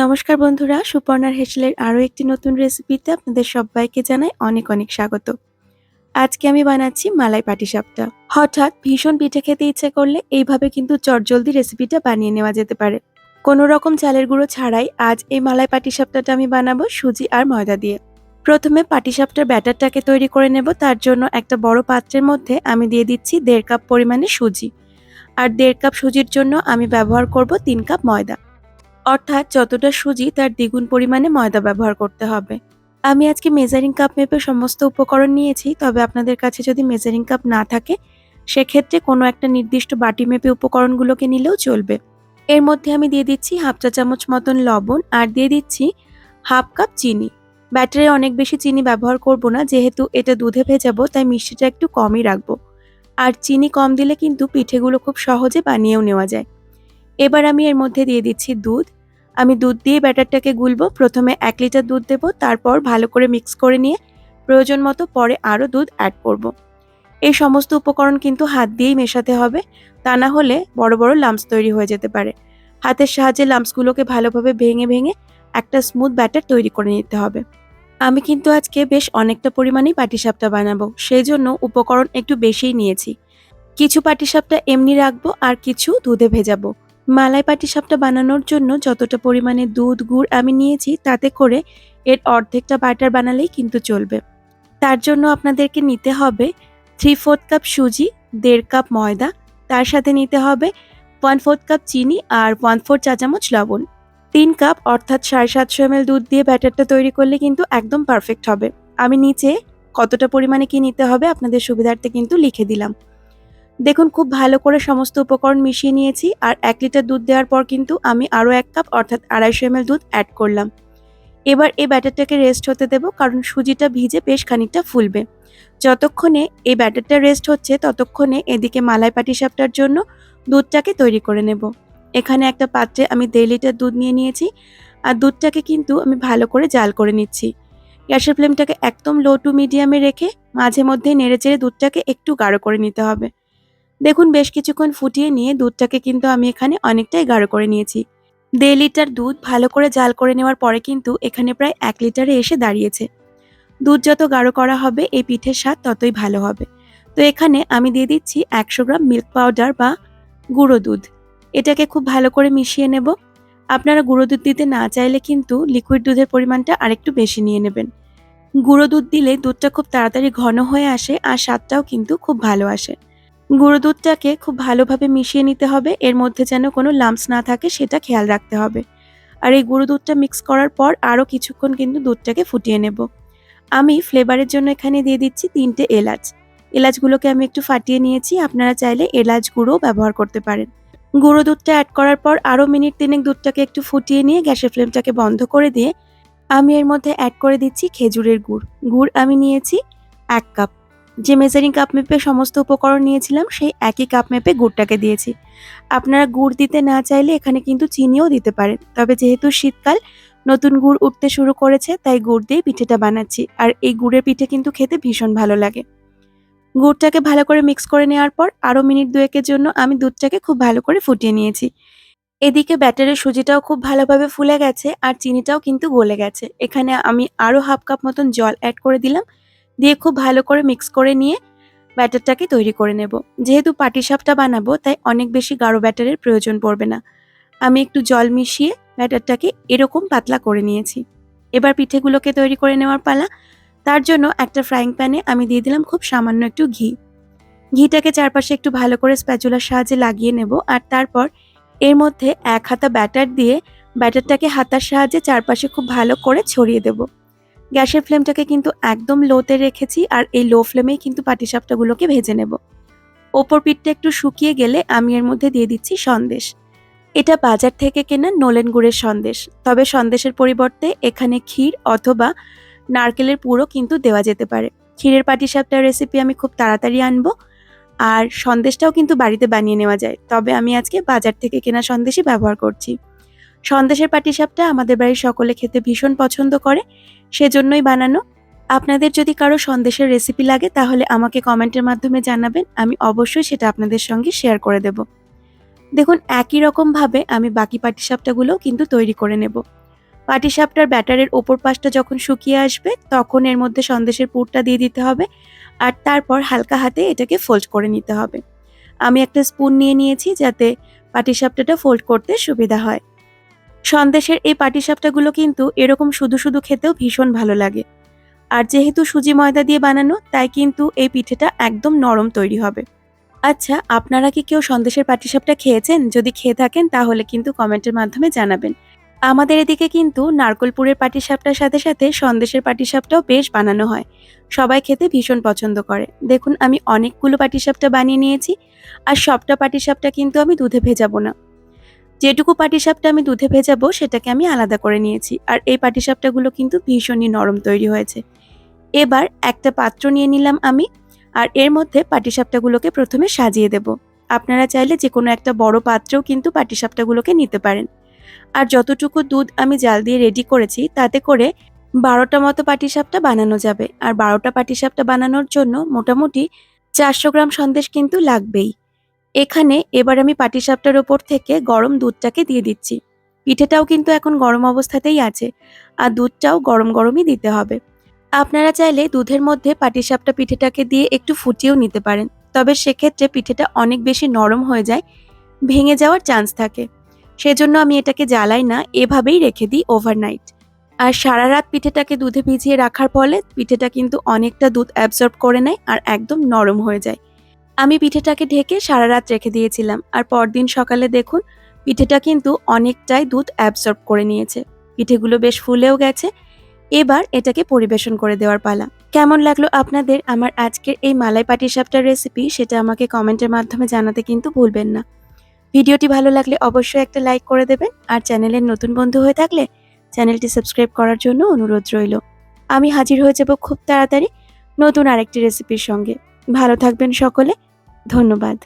নমস্কার বন্ধুরা, সুপর্ণার হেসেলের আরও একটি নতুন রেসিপিতে আপনাদের সবাইকে জানাই অনেক অনেক স্বাগত। আজকে আমি বানাচ্ছি মালাই পাটিসাপটা। হঠাৎ ভীষণ পিঠে খেতে ইচ্ছে করলে এইভাবে কিন্তু চটজলদি রেসিপিটা বানিয়ে নেওয়া যেতে পারে। কোনো রকম চালের গুঁড়ো ছাড়াই আজ এই মালাই পাটিসাপটাটা আমি বানাবো সুজি আর ময়দা দিয়ে। প্রথমে পাটিসাপটার ব্যাটারটাকে তৈরি করে নেব, তার জন্য একটা বড় পাত্রের মধ্যে আমি দিয়ে দিচ্ছি দেড় কাপ পরিমাণে সুজি। আর দেড় কাপ সুজির জন্য আমি ব্যবহার করব তিন কাপ ময়দা। অর্থাৎ যতটা সুজি তার দ্বিগুণ পরিমাণে ময়দা ব্যবহার করতে হবে। আমি আজকে মেজারিং কাপ মেপে সমস্ত উপকরণ নিয়েছি, তবে আপনাদের কাছে যদি মেজারিং কাপ না থাকে, সেক্ষেত্রে কোনো একটা নির্দিষ্ট বাটি মেপে উপকরণগুলোকে নিলেও চলবে। এর মধ্যে আমি দিয়ে দিচ্ছি হাফ চা চামচ মতন লবণ আর দিয়ে দিচ্ছি হাফ কাপ চিনি। ব্যাটারে অনেক বেশি চিনি ব্যবহার করব না, যেহেতু এটা দুধে ভেজাবো, তাই মিষ্টিটা একটু কমই রাখব। আর চিনি কম দিলে কিন্তু পিঠেগুলো খুব সহজে বানিয়েও নেওয়া যায়। এবার আমি এর মধ্যে দিয়ে দিচ্ছি দুধ। আমি দুধ দিয়ে ব্যাটারটাকে গুলবো। প্রথমে এক লিটার দুধ দেব, তারপর ভালো করে মিক্স করে নিয়ে প্রয়োজন মতো পরে আরও দুধ অ্যাড করব। এই সমস্ত উপকরণ কিন্তু হাত দিয়েই মেশাতে হবে, তা না হলে বড় বড় লাম্পস তৈরি হয়ে যেতে পারে। হাতের সাহায্যে লাম্পসগুলোকে ভালোভাবে ভেঙে ভেঙে একটা স্মুথ ব্যাটার তৈরি করে নিতে হবে। আমি কিন্তু আজকে বেশ অনেকটা পরিমাণেই পাটিসাপটা বানাবো, সেই জন্য উপকরণ একটু বেশিই নিয়েছি। কিছু পাটিসাপটা এমনি রাখব আর কিছু দুধে ভেজাবো। মালাই পাটিসাপটা বানানোর জন্য যতটা পরিমাণে দুধ, গুড় আমি নিয়েছি, তাতে করে এর অর্ধেকটা বাটার বানালেই কিন্তু চলবে। তার জন্য আপনাদেরকে নিতে হবে থ্রি ফোর্থ কাপ সুজি, দেড় কাপ ময়দা, তার সাথে নিতে হবে ওয়ান ফোর্থ কাপ চিনি আর ওয়ান ফোর্থ চা চামচ লবণ। তিন কাপ অর্থাৎ সাড়ে সাতশো এম দুধ দিয়ে ব্যাটারটা তৈরি করলে কিন্তু একদম পারফেক্ট হবে। আমি নিচে কতটা পরিমাণে কি নিতে হবে আপনাদের সুবিধার্থে কিন্তু লিখে দিলাম। দেখুন, খুব ভালো করে সমস্ত উপকরণ মিশিয়ে নিয়েছি আর এক লিটার দুধ দেওয়ার পর কিন্তু আমি আরও এক কাপ, অর্থাৎ আড়াইশো এম দুধ অ্যাড করলাম। এবার এই ব্যাটারটাকে রেস্ট হতে দেব, কারণ সুজিটা ভিজে বেশ খানিকটা ফুলবে। যতক্ষণে এই ব্যাটারটা রেস্ট হচ্ছে, ততক্ষণে এদিকে মালাই পাটিসাপটার জন্য দুধটাকে তৈরি করে নেব। এখানে একটা পাত্রে আমি দেড় লিটার দুধ নিয়ে নিয়েছি, আর দুধটাকে কিন্তু আমি ভালো করে জাল করে নিচ্ছি। গ্যাসের ফ্লেমটাকে একদম লো টু মিডিয়ামে রেখে মাঝে মধ্যে নেড়ে চেড়ে দুধটাকে একটু গাঢ় করে নিতে হবে। দেখুন, বেশ কিছুক্ষণ ফুটিয়ে নিয়ে দুধটাকে কিন্তু আমি এখানে অনেকটাই গাঢ় করে নিয়েছি। দেড় লিটার দুধ ভালো করে জাল করে নেওয়ার পরে কিন্তু এখানে প্রায় এক লিটারে এসে দাঁড়িয়েছে। দুধ যত গাঢ় করা হবে, এই পিঠের স্বাদ ততই ভালো হবে। তো এখানে আমি দিয়ে দিচ্ছি একশো গ্রাম মিল্ক পাউডার বা গুঁড়ো দুধ। এটাকে খুব ভালো করে মিশিয়ে নেব। আপনারা গুঁড়ো দুধ দিতে না চাইলে কিন্তু লিকুইড দুধের পরিমাণটা আরেকটু বেশি নিয়ে নেবেন। গুঁড়ো দুধ দিলে দুধটা খুব তাড়াতাড়ি ঘন হয়ে আসে আর স্বাদটাও কিন্তু খুব ভালো আসে। গুঁড়ো দুধটাকে খুব ভালোভাবে মিশিয়ে নিতে হবে। এর মধ্যে যেন কোনো লাম্পস না থাকে সেটা খেয়াল রাখতে হবে। আর এই গুঁড়ো দুধটা মিক্স করার পর আরও কিছুক্ষণ কিন্তু দুধটাকে ফুটিয়ে নেব। আমি ফ্লেভারের জন্য এখানে দিয়ে দিচ্ছি তিনটে এলাচ। এলাচগুলোকে আমি একটু ফাটিয়ে নিয়েছি। আপনারা চাইলে এলাচ গুঁড়োও ব্যবহার করতে পারেন। গুঁড়ো দুধটা অ্যাড করার পর আরও মিনিট তিনেক দুধটাকে একটু ফুটিয়ে নিয়ে গ্যাসের ফ্লেমটাকে বন্ধ করে দিয়ে আমি এর মধ্যে অ্যাড করে দিচ্ছি খেজুরের গুড়। গুড় আমি নিয়েছি এক কাপ যে মেজারিং কাপ মেপে সমস্ত উপকরণ নিয়েছিলাম, সেই একই কাপ মেপে গুড়টাকে দিয়েছি। আপনারা গুড় দিতে না চাইলে এখানে কিন্তু চিনিও দিতে পারেন। তবে যেহেতু শীতকাল, নতুন গুড় উঠতে শুরু করেছে, তাই গুড় দিয়ে পিঠেটা বানাচ্ছি। আর এই গুড়ের পিঠে কিন্তু খেতে ভীষণ ভালো লাগে। গুড়টাকে ভালো করে মিক্স করে নেওয়ার পর আরও মিনিট দুয়েকের জন্য আমি দুধটাকে খুব ভালো করে ফুটিয়ে নিয়েছি। এদিকে ব্যাটারের সুজিটাও খুব ভালোভাবে ফুলে গেছে, আর চিনিটাও কিন্তু গলে গেছে। এখানে আমি আরও হাফ কাপ মতন জল অ্যাড করে দিলাম। দিয়ে খুব ভালো করে মিক্স করে নিয়ে ব্যাটারটাকে তৈরি করে নেব। যেহেতু পাটিসাপটা বানাবো, তাই অনেক বেশি গাঢ় ব্যাটারের প্রয়োজন পড়বে না। আমি একটু জল মিশিয়ে ব্যাটারটাকে এরকম পাতলা করে নিয়েছি। এবার পিঠেগুলোকে তৈরি করে নেওয়ার পালা। তার জন্য একটা ফ্রাইং প্যানে আমি দিয়ে দিলাম খুব সামান্য একটু ঘি। ঘিটাকে চারপাশে একটু ভালো করে স্প্যাচুলার সাহায্যে লাগিয়ে নেব আর তারপর এর মধ্যে এক হাতা ব্যাটার দিয়ে ব্যাটারটাকে হাতার সাহায্যে চারপাশে খুব ভালো করে ছড়িয়ে দেবো। গ্যাসের ফ্লেমটাকে কিন্তু একদম লোতে রেখেছি আর এই লো ফ্লেমেই কিন্তু পাটিসাপটাগুলোকে ভেজে নেব। ওপর পিঠটা একটু শুকিয়ে গেলে আমি এর মধ্যে দিয়ে দিচ্ছি সন্দেশ। এটা বাজার থেকে কেনা নোলেন গুড়ের সন্দেশ। তবে সন্দেশের পরিবর্তে এখানে ক্ষীর অথবা নারকেলের পুরো কিন্তু দেওয়া যেতে পারে। ক্ষীরের পাটিসাপটার রেসিপি আমি খুব তাড়াতাড়ি আনব। আর সন্দেশটাও কিন্তু বাড়িতে বানিয়ে নেওয়া যায়। তবে আমি আজকে বাজার থেকে কেনা সন্দেশই ব্যবহার করছি। সন্দেশের পাটিসাপটা আমাদের বাড়ির সকলে খেতে ভীষণ পছন্দ করে, সেজন্যই বানানো। আপনাদের যদি কারও সন্দেশের রেসিপি লাগে, তাহলে আমাকে কমেন্টের মাধ্যমে জানাবেন, আমি অবশ্যই সেটা আপনাদের সঙ্গে শেয়ার করে দেব। দেখুন, একই রকমভাবে আমি বাকি পাটিসাপটাগুলোও কিন্তু তৈরি করে নেব। পাটিসাপটার ব্যাটারের ওপর পাশটা যখন শুকিয়ে আসবে, তখন এর মধ্যে সন্দেশের পুরটা দিয়ে দিতে হবে, আর তারপর হালকা হাতে এটাকে ফোল্ড করে নিতে হবে। আমি একটা স্পুন নিয়ে নিয়েছি যাতে পাটিসাপটাটা ফোল্ড করতে সুবিধা হয়। সন্দেশের এই পাটিসাপটাগুলো কিন্তু এরকম শুধু শুধু খেতেও ভীষণ ভালো লাগে। আর যেহেতু সুজি ময়দা দিয়ে বানানো, তাই কিন্তু এই পিঠেটা একদম নরম তৈরি হবে। আচ্ছা আপনারা কি কেউ সন্দেশের পাটিসাপটা খেয়েছেন? যদি খেয়ে থাকেন, তাহলে কিন্তু কমেন্টের মাধ্যমে জানাবেন। আমাদের এদিকে কিন্তু নারকলপুরের পাটিসাপটার সাথে সাথে সন্দেশের পাটিসাপটাও বেশ বানানো হয়। সবাই খেতে ভীষণ পছন্দ করে। দেখুন, আমি অনেকগুলো পাটিসাপটা বানিয়ে নিয়েছি। আর সবটা পাটিসাপটা কিন্তু আমি দুধে ভেজাবো না। যেটুকু পাটিসাপটা আমি দুধে ভেজাবো, সেটাকে আমি আলাদা করে নিয়েছি। আর এই পাটিসাপটাগুলো কিন্তু ভীষণই নরম তৈরি হয়েছে। এবার একটা পাত্র নিয়ে নিলাম আমি, আর এর মধ্যে পাটিসাপটাগুলোকে প্রথমে সাজিয়ে দেব। আপনারা চাইলে যে কোনো একটা বড় পাত্রেও কিন্তু পাটিসাপটাগুলোকে নিতে পারেন। আর যতটুকু দুধ আমি জাল দিয়ে রেডি করেছি, তাতে করে বারোটা মতো পাটিসাপটা বানানো যাবে। আর বারোটা পাটিসাপটা বানানোর জন্য মোটামুটি চারশো গ্রাম সন্দেশ কিন্তু লাগবেই। এখানে এবার আমি পাটিসাপটার ওপর থেকে গরম দুধটাকে দিয়ে দিচ্ছি। পিঠেটাও কিন্তু এখন গরম অবস্থাতেই আছে, আর দুধটাও গরম গরমই দিতে হবে। আপনারা চাইলে দুধের মধ্যে পাটিসাপটা পিঠেটাকে দিয়ে একটু ফুটিয়েও নিতে পারেন, তবে সেক্ষেত্রে পিঠেটা অনেক বেশি নরম হয়ে যায়, ভেঙে যাওয়ার চান্স থাকে। সেজন্য আমি এটাকে জ্বালাই না, এভাবেই রেখে দিই ওভারনাইট আর সারা রাত পিঠেটাকে দুধে ভিজিয়ে রাখার ফলে পিঠেটা কিন্তু অনেকটা দুধ অ্যাবজর্ব করে নেয় আর একদম নরম হয়ে যায়। আমি পিঠেটাকে ঢেকে সারা রাত রেখে দিয়েছিলাম, আর পরদিন সকালে দেখুন, পিঠেটা কিন্তু অনেকটাই দুধ অ্যাবসর্ব করে নিয়েছে। পিঠেগুলো বেশ ফুলেও গেছে। এবার এটাকে পরিবেশন করে দেওয়ার পালা। কেমন লাগল আপনাদের আমার আজকের এই মালাই পাটিসাপটার রেসিপি সেটা আমাকে কমেন্টের মাধ্যমে জানাতে কিন্তু ভুলবেন না। ভিডিওটি ভালো লাগলে অবশ্যই একটা লাইক করে দেবেন, আর চ্যানেলের নতুন বন্ধু হয়ে থাকলে চ্যানেলটি সাবস্ক্রাইব করার জন্য অনুরোধ রইল। আমি হাজির হয়ে যাব খুব তাড়াতাড়ি নতুন আরেকটি রেসিপির সঙ্গে। ভালো থাকবেন সকলে ধন্যবাদ।